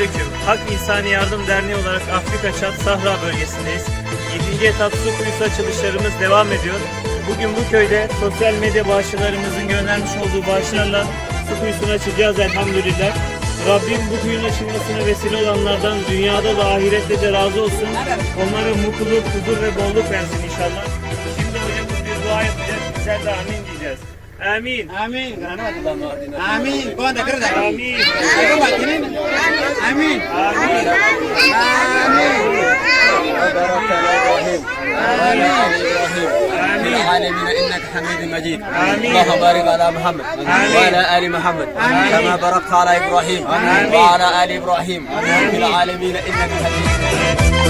Selamünaleyküm. Hak İnsani Yardım Derneği olarak Afrika Çat Sahra bölgesindeyiz. 7. etap su kuyusu açılışlarımız devam ediyor. Bugün bu köyde sosyal medya bağışçılarımızın göndermiş olduğu bağışlarla su kuyusunu açacağız elhamdülillah. Rabbim bu kuyunun açılmasına vesile olanlardan dünyada da ahirette de razı olsun. Onlara mutluluk, huzur ve bolluk versin inşallah. Şimdi hocamız bir dua yapacak. Bizler de amin diyeceğiz. Amin. Amin. Amin. Ada kerja? Amin. Aku buat ini. Amin. العالمين إنك حميد مجيد آمين. اللهم بارك على محمد. وعلى آل محمد كما باركت على إبراهيم آمين. وعلى آل إبراهيم في العالمين إنك حميد مجيد